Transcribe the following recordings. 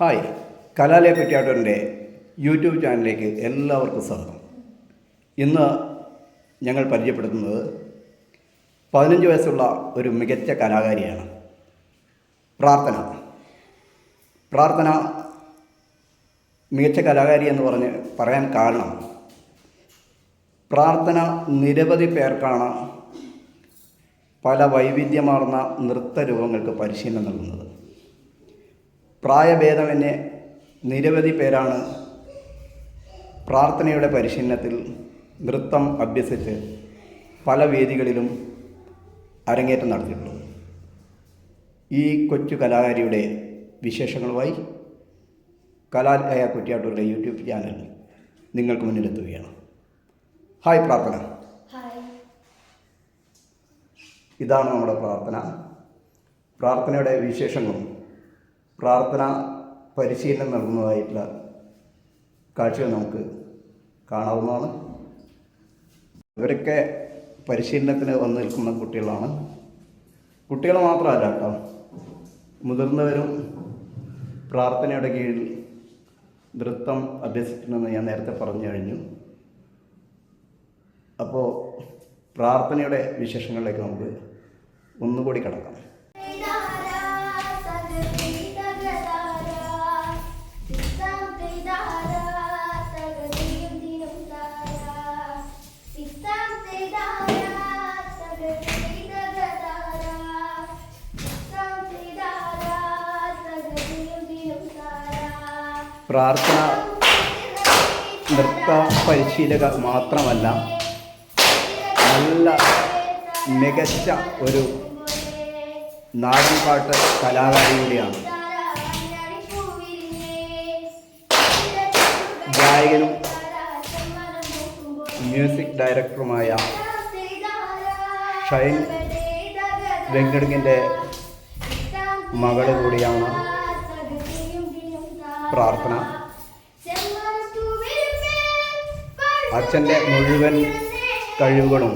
Hi കലാലയ കുറ്റിയാട്ടന്റെ YouTube ചാനലിലേക്ക് എല്ലാവർക്കും സ്വാഗതം. ഇന്ന് ഞങ്ങൾ പരിചയപ്പെടുത്തുന്നത് പതിനഞ്ച് വയസ്സുള്ള ഒരു മികച്ച കലാകാരിയാണ് പ്രാർത്ഥന. പ്രാർത്ഥന മികച്ച കലാകാരി എന്ന് പറഞ്ഞ് പറയാൻ കാരണം പ്രാർത്ഥന നിരവധി പേർക്കാണ് പല വൈവിധ്യമാർന്ന നൃത്ത രൂപങ്ങൾക്ക് പരിശീലനം നൽകുന്നത്. പ്രായഭേദമന്യേ നിരവധി പേരാണ് പ്രാർത്ഥനയുടെ പരിശീലനത്തിൽ നൃത്തം അഭ്യസിച്ച് പല വേദികളിലും അരങ്ങേറ്റം നടത്തിയിട്ടുള്ളത്. ഈ കൊച്ചു കലാകാരിയുടെ വിശേഷങ്ങളുമായി കലാലയ കുറ്റിയാട്ടൂരുടെ യൂട്യൂബ് ചാനൽ നിങ്ങൾക്ക് മുന്നിലെത്തുകയാണ് ഹായ് പ്രാർത്ഥന. ഇതാണ് നമ്മുടെ പ്രാർത്ഥന. പ്രാർത്ഥനയുടെ വിശേഷങ്ങളും പ്രാർത്ഥന പരിശീലനം നൽകുന്നതായിട്ടുള്ള കാഴ്ചകൾ നമുക്ക് കാണാവുന്നതാണ്. ഇവരൊക്കെ പരിശീലനത്തിന് വന്ന് നിൽക്കുന്ന കുട്ടികളാണ്. കുട്ടികൾ മാത്രമല്ല കേട്ടോ. മുതിർന്നവരും പ്രാർത്ഥനയുടെ കീഴിൽ നൃത്തം അഭ്യസിക്കണമെന്ന് ഞാൻ നേരത്തെ പറഞ്ഞു കഴിഞ്ഞു. അപ്പോൾ പ്രാർത്ഥനയുടെ വിശേഷങ്ങളിലേക്ക് നമുക്ക് ഒന്നുകൂടി കിടക്കാം. പ്രാർത്ഥന നൃത്ത പരിശീലക മാത്രമല്ല നല്ല മികച്ച ഒരു നാടൻപാട്ട് കലാകാരി കൂടിയാണ് ഗായകനും മ്യൂസിക് ഡയറക്ടറുമായ ഷൈൻ വെങ്കടിങ്ങിന്റെ മകൾ കൂടിയാണ് പ്രാർത്ഥന. അച്ഛന്റെ മുഴുവൻ കഴിവുകളും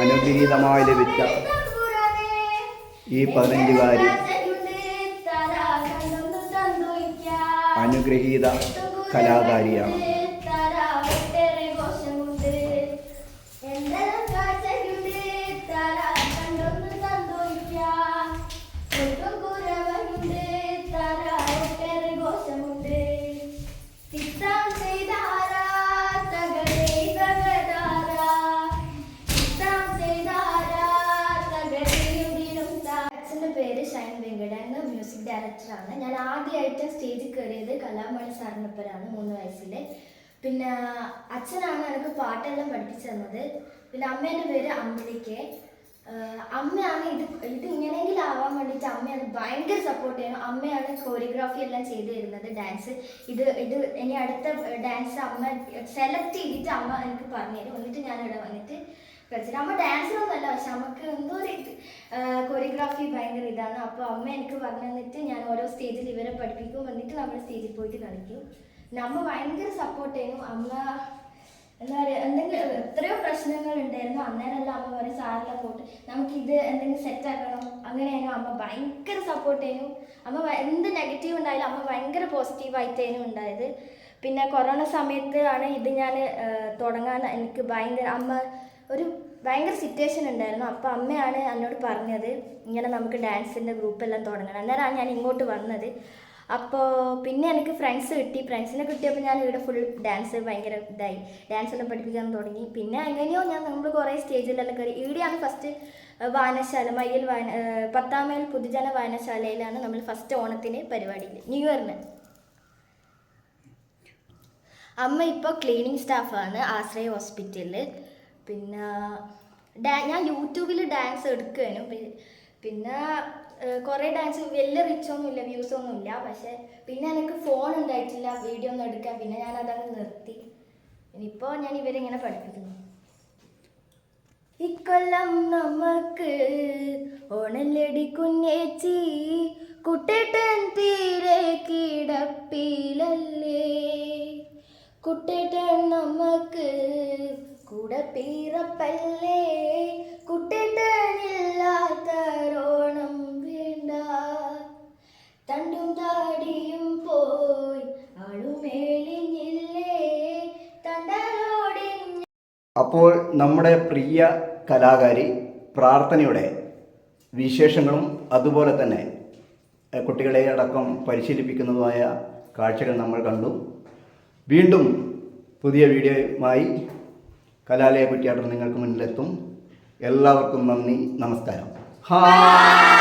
അനുഗ്രഹീതമായി ലഭിച്ച ഈ പതിനഞ്ചുകാരി അനുഗ്രഹീത കലാകാരിയാണ്. ഡയറക്ടറാണ് ഞാൻ ആദ്യമായിട്ട് സ്റ്റേജിൽ കയറിയത് കലാമണി സാറിനൊപ്പരാണ് മൂന്ന് വയസ്സിൽ പിന്നെ അച്ഛനാണ് എനിക്ക് പാട്ടെല്ലാം പഠിപ്പിച്ചു തന്നത്. പിന്നെ അമ്മേന്റെ പേര് അമ്പിളിക്ക്. അമ്മയാണ് ഇത് ഇത് ഇങ്ങനെയെങ്കിലും ആവാൻ വേണ്ടിയിട്ട് അമ്മയാണ് ഭയങ്കര സപ്പോർട്ട് ചെയ്യണം അമ്മയാണ് കോറിയോഗ്രാഫി എല്ലാം ചെയ്തു തരുന്നത് ഡാൻസ് ഇത് ഇത് ഇനി അടുത്ത ഡാൻസ് അമ്മ സെലക്ട് ചെയ്തിട്ട് അമ്മ എനിക്ക് പറഞ്ഞു തരും. എന്നിട്ട് ഞാൻ വന്നിട്ട് കളിച്ചിട്ട് അമ്മ ഡാൻസറൊന്നുമല്ല പക്ഷെ നമുക്ക് എന്തോ ഒരു കൊറിയോഗ്രാഫി ഭയങ്കര ഇതാണ്. അപ്പോൾ അമ്മ എനിക്ക് പറഞ്ഞു ഞാൻ ഓരോ സ്റ്റേജിൽ ഇവരെ പഠിപ്പിക്കും. എന്നിട്ട് നമ്മൾ സ്റ്റേജിൽ പോയിട്ട് കളിക്കും. അമ്മ ഭയങ്കര സപ്പോർട്ട് ചെയ്യും അമ്മ എന്താ പറയുക എന്തെങ്കിലും എത്രയോ പ്രശ്നങ്ങൾ ഉണ്ടായിരുന്നു. അന്നേരമെല്ലാം അമ്മ പറയും സാറിനെ പോട്ട്. നമുക്ക് ഇത് എന്തെങ്കിലും സെറ്റ് ആക്കണം. അങ്ങനെയായിരുന്നു അമ്മ ഭയങ്കര സപ്പോർട്ട് ചെയ്യും അമ്മ എന്ത് നെഗറ്റീവ് ഉണ്ടായാലും അമ്മ ഭയങ്കര പോസിറ്റീവായിട്ടേനും ഉണ്ടായത്. പിന്നെ കൊറോണ സമയത്ത് ആണ് ഇത് ഞാൻ തുടങ്ങാൻ എനിക്ക് ഭയങ്കര അമ്മ ഒരു ഭയങ്കര സിറ്റുവേഷൻ ഉണ്ടായിരുന്നു. അപ്പോൾ അമ്മയാണ് എന്നോട് പറഞ്ഞത് ഇങ്ങനെ നമുക്ക് ഡാൻസിന്റെ ഗ്രൂപ്പെല്ലാം തുടങ്ങണം. അന്നേരമാണ് ഞാൻ ഇങ്ങോട്ട് വന്നത്. അപ്പോൾ പിന്നെ എനിക്ക് ഫ്രണ്ട്സ് കിട്ടി. ഫ്രണ്ട്സിനെ കിട്ടിയപ്പോൾ ഞാൻ ഇവിടെ ഫുൾ ഡാൻസ് ഭയങ്കര ഇതായി. ഡാൻസ് എല്ലാം പഠിപ്പിക്കാൻ തുടങ്ങി. പിന്നെ എങ്ങനെയോ ഞാൻ നമ്മൾ കുറേ സ്റ്റേജിലെല്ലാം കയറി. ഇവിടെയാണ് ഫസ്റ്റ് വായനശാല മയ്യൽ വായന പത്താം മൈൽ പൊതുജന വായനശാലയിലാണ് നമ്മൾ ഫസ്റ്റ് ഓണത്തിന് പരിപാടിയിൽ ന്യൂ ഇയറിന് അമ്മ ഇപ്പോൾ ക്ലീനിങ് സ്റ്റാഫാണ് ആശ്രയ ഹോസ്പിറ്റലിൽ പിന്നെ ഞാൻ യൂട്യൂബിൽ ഡാൻസ് എടുക്കുകയാണ് പിന്നെ കുറേ ഡാൻസ് വലിയ റിച്ച് ഒന്നുമില്ല വ്യൂസ് ഒന്നുമില്ല. പക്ഷേ പിന്നെ എനിക്ക് ഫോൺ ഉണ്ടായിട്ടില്ല വീഡിയോ ഒന്നും എടുക്കാൻ. പിന്നെ ഞാൻ അതങ്ങ് നിർത്തി. ഇനിയിപ്പോൾ ഞാൻ ഇവരിങ്ങനെ പഠിപ്പിക്കുന്നു. ഇക്കൊല്ലം നമുക്ക് ഓണല്ലടി കുഞ്ഞേച്ചി കുട്ടേട്ടൻ തീരെ കിടപ്പിലല്ലേ? കുട്ടേട്ടൻ നമുക്ക് കൂടെ പീറപ്പല്ലേ? കുട്ടിട്ടനില്ലാത്തരോണം വേണ്ട. തണ്ടും താടിയും പോയി അളുമേളിഞ്ഞില്ലേ തണ്ടലോടി അപ്പോൾ നമ്മുടെ പ്രിയ കലാകാരി പ്രാർത്ഥനയുടെ വിശേഷങ്ങളും അതുപോലെ തന്നെ കുട്ടികളെ അടക്കം പരിശീലിപ്പിക്കുന്നതുമായ കാഴ്ചകൾ നമ്മൾ കണ്ടു. വീണ്ടും പുതിയ വീഡിയോയുമായി കലാലയ കുറ്റിയാട്ടം നിങ്ങൾക്ക് മുന്നിലെത്തും. എല്ലാവർക്കും നന്ദി നമസ്കാരം. ഹാ